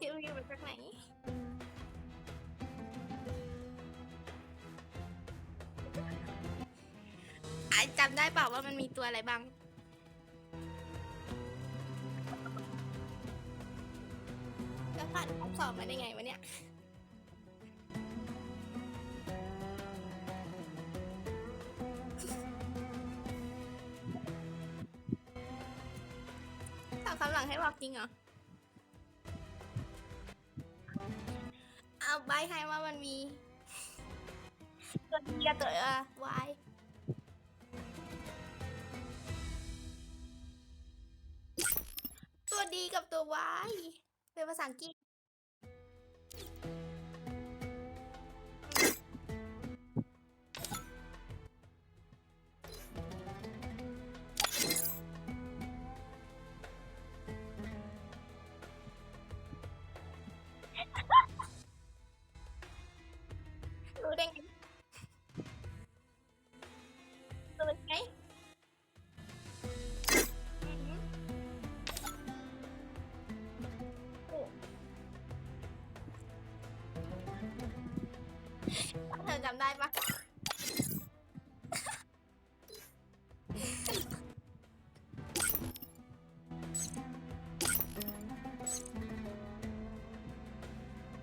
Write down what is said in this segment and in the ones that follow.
ที่รู้มาจากไหนไอจำได้เปล่าว่ามันมีตัวอะไรบ้าง แล้วผ่านคำสอบมาได้ไงวะเนี่ยถามคำหลังให้บอกจริงเหรอ มันมีตัวดีกับตัวเออวายตัวดีกับตัววายเป็นภาษาอังกฤษ จำได้ปะ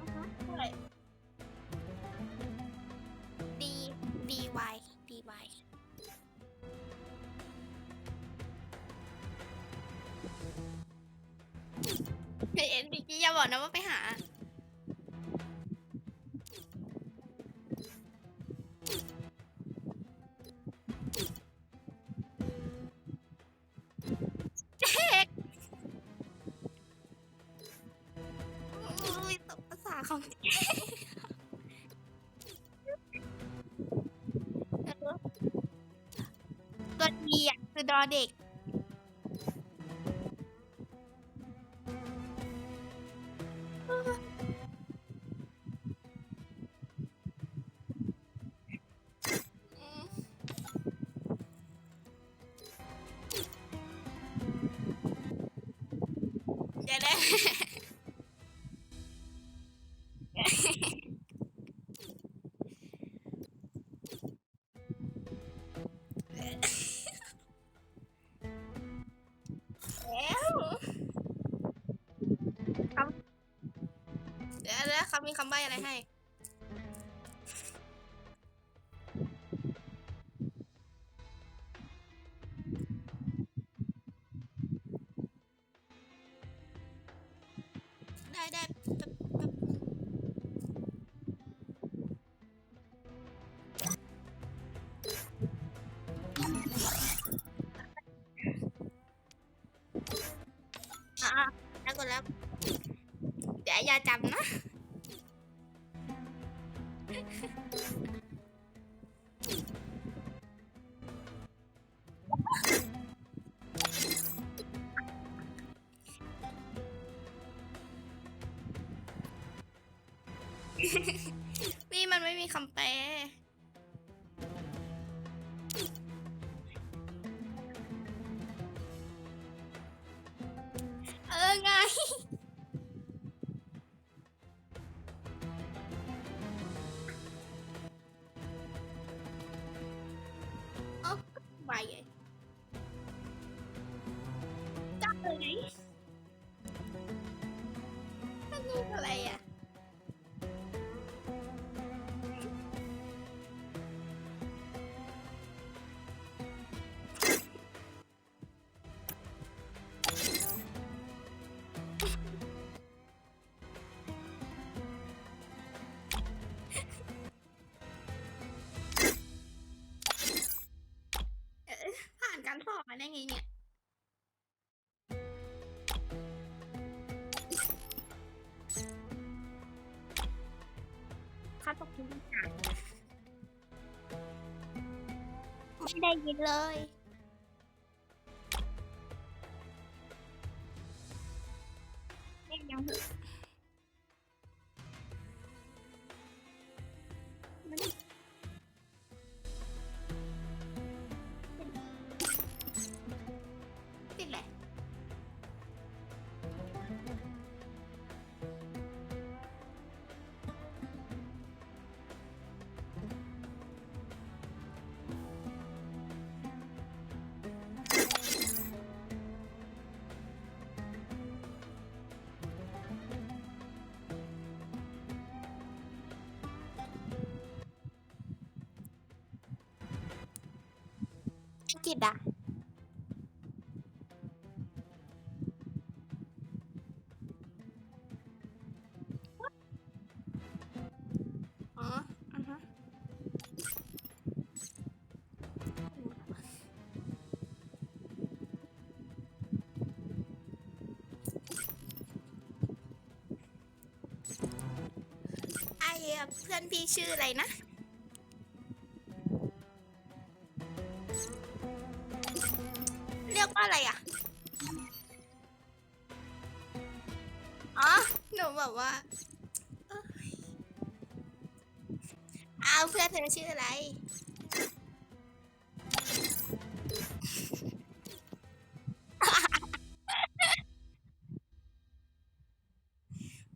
อือหือเท่าไหร่ D D Y D Y เอ็นดิกี้อย่าบอกนะว่าไปหา คือดอเด็ก มีคำใบ้อะไรให้ ได้ได้แป๊บแป๊บนึงอะๆแล้วก็แล้วเดี๋ยวอย่าจำนะ พี่มันไม่มีคำแปลเออไง ได้ไงเนี่ยคาตกทุกอย่างไม่ได้ยินเลยเล่ยังเห กฤษอะอ๋ออ่าฮะไอเอ่อเพื่อนพี่ชื่ออะไรนะ รียกว่าอะไรอะ อ๋อ หนูแบอกว่าเอาเพื่อนเธอชื่ออะไร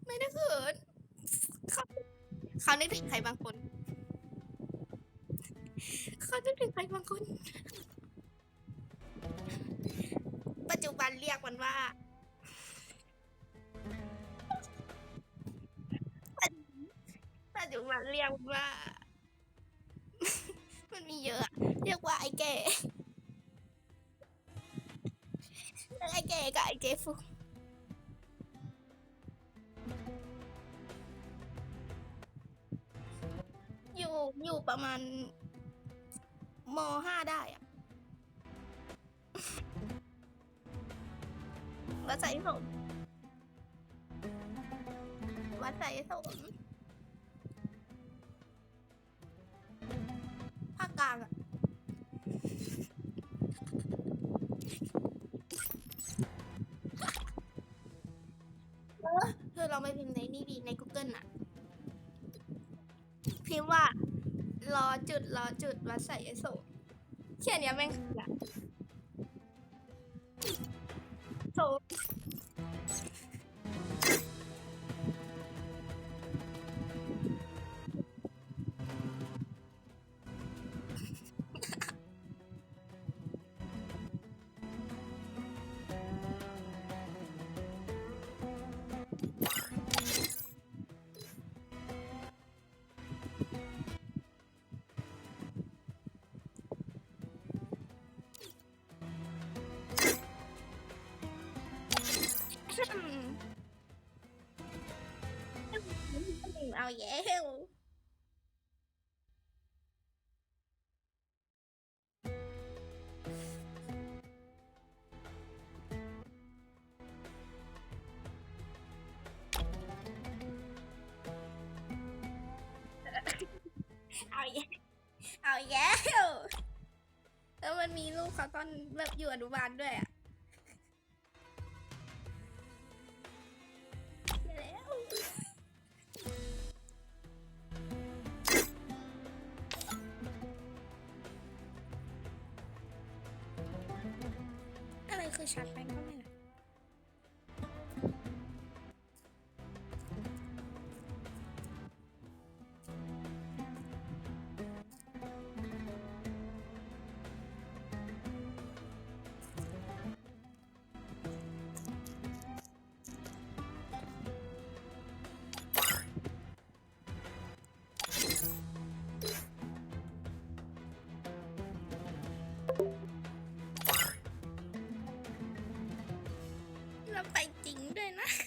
ไม่ได้เขินเขาเขานึกถึงใครบางคน มันว่าปัจจุบันเรียกว่า มันมีเยอะ เรียกว่าไอ้แก่ไอ้แก่กับไอ้เจฟูอยู่อยู่ประมาณมห้าได้อะ วัดใส่สมวัดใส่สมภาคกลางอะเออเธอลองไปพิมพ์ในนี่ดีใน Google น่ะพิมพ์ว่ารอจุดรอจุดวัดใส่โสเขียนเนี้ยแม่งคืออะ แย้วเอาแย้วเอาแย้วแล้วมันมีรูปเขาตอนแบบอยู่อนุบาลด้วยอะ เ